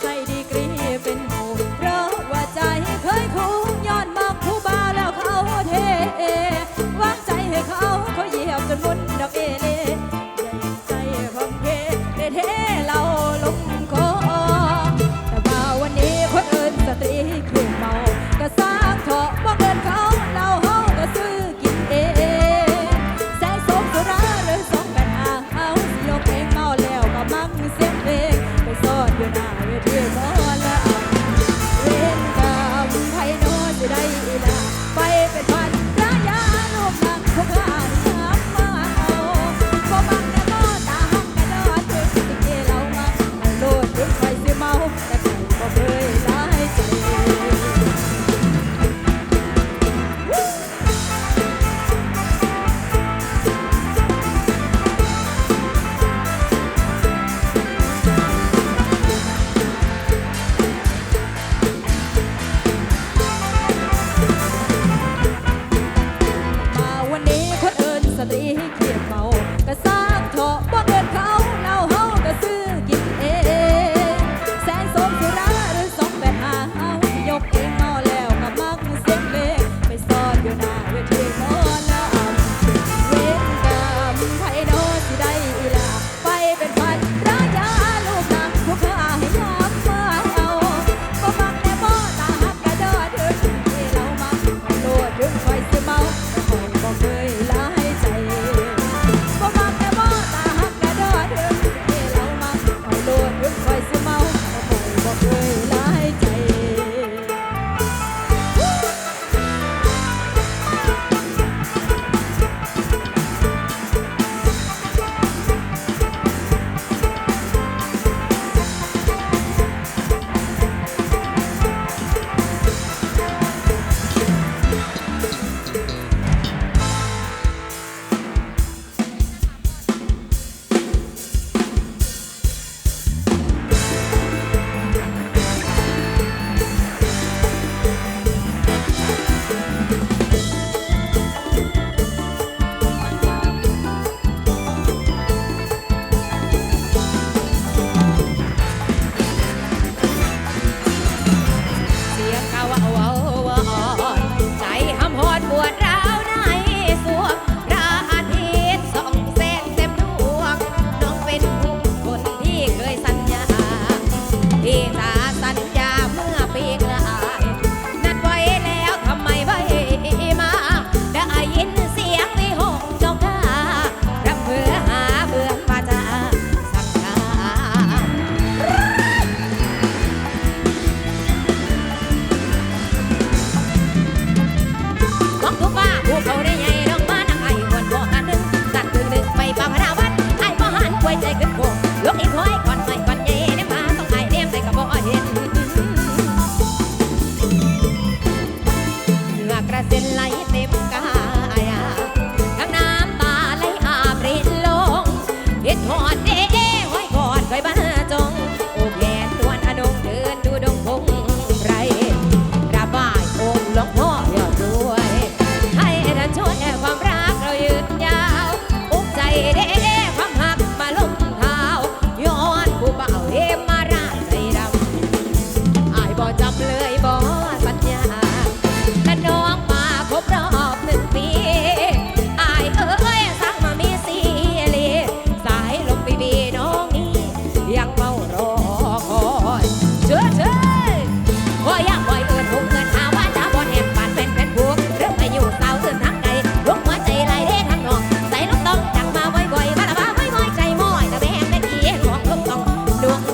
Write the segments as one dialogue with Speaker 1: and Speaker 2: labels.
Speaker 1: fighting.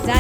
Speaker 1: ใจ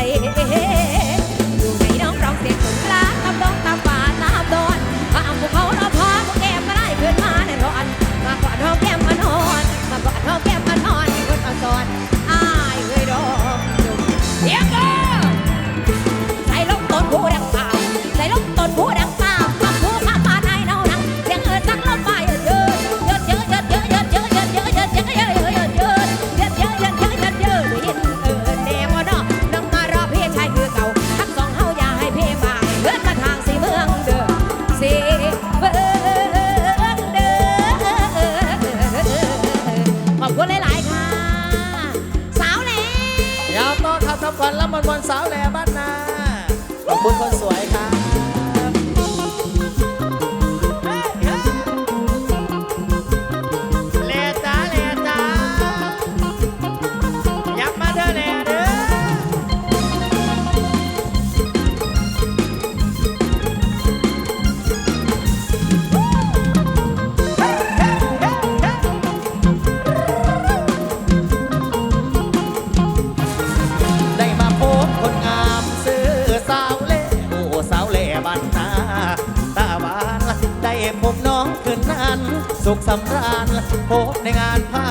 Speaker 1: สุขสำราญพบในงานผ้า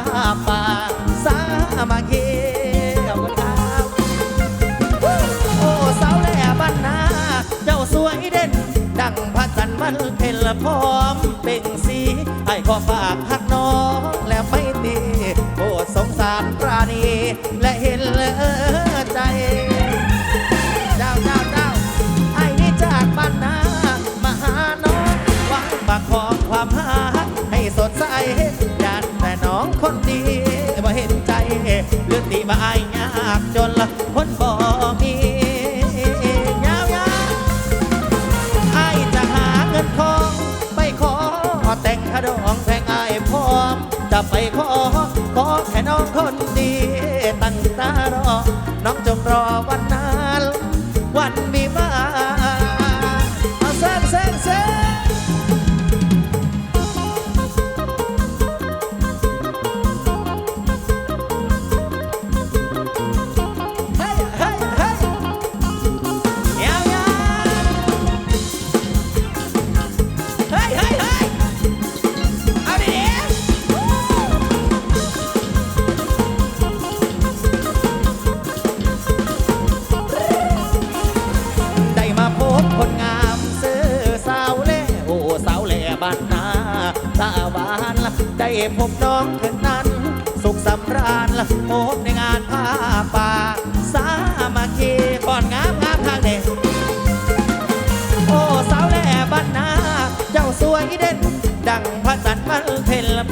Speaker 1: ป่าสามาคีขอบคุณโอสาวแหล่นาเจ้าสวยเด่น ดังพระจันทร์มันเพ็ญลพร้อมเป่งสีไอ้ขอฝากพักน้องแล้วไม่ตีโอ้สงสารปราณีและเห็นเลย คนดีบ่เห็นใจเลือดตีมาอายยากจนละคนบ่มียาวยาอายจะหาเงินทอไปขอแต่งขดองแพงอายพร้อมจะไปขอขอแค่น้องคนดี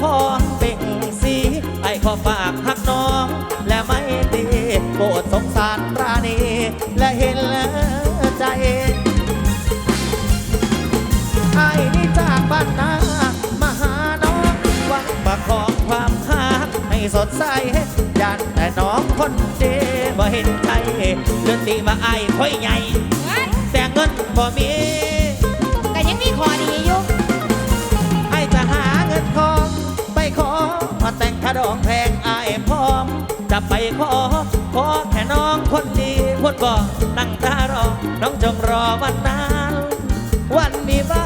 Speaker 1: พรเป่งสีไอขอฝากหักน้อง และไม่ตีโปรดสงสารปราณี และเห็นใจไอนี่จากบ้านนามาหาน้องหวังประคองความหักให้สดใสยันแต่น้องคนเดียวเห็นใจเดินตีมาไอ้ค่อยใหญ่ แต่เงินบ่มี ไปขอ ขอแค่น้องคนดีพ้นบ่อนั่ง
Speaker 2: ตา
Speaker 1: รอ น้องจง
Speaker 2: รอวันนั้น วันมีบ้า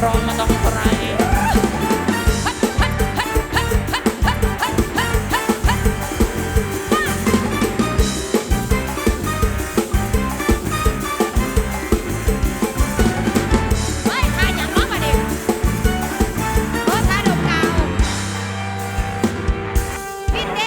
Speaker 1: from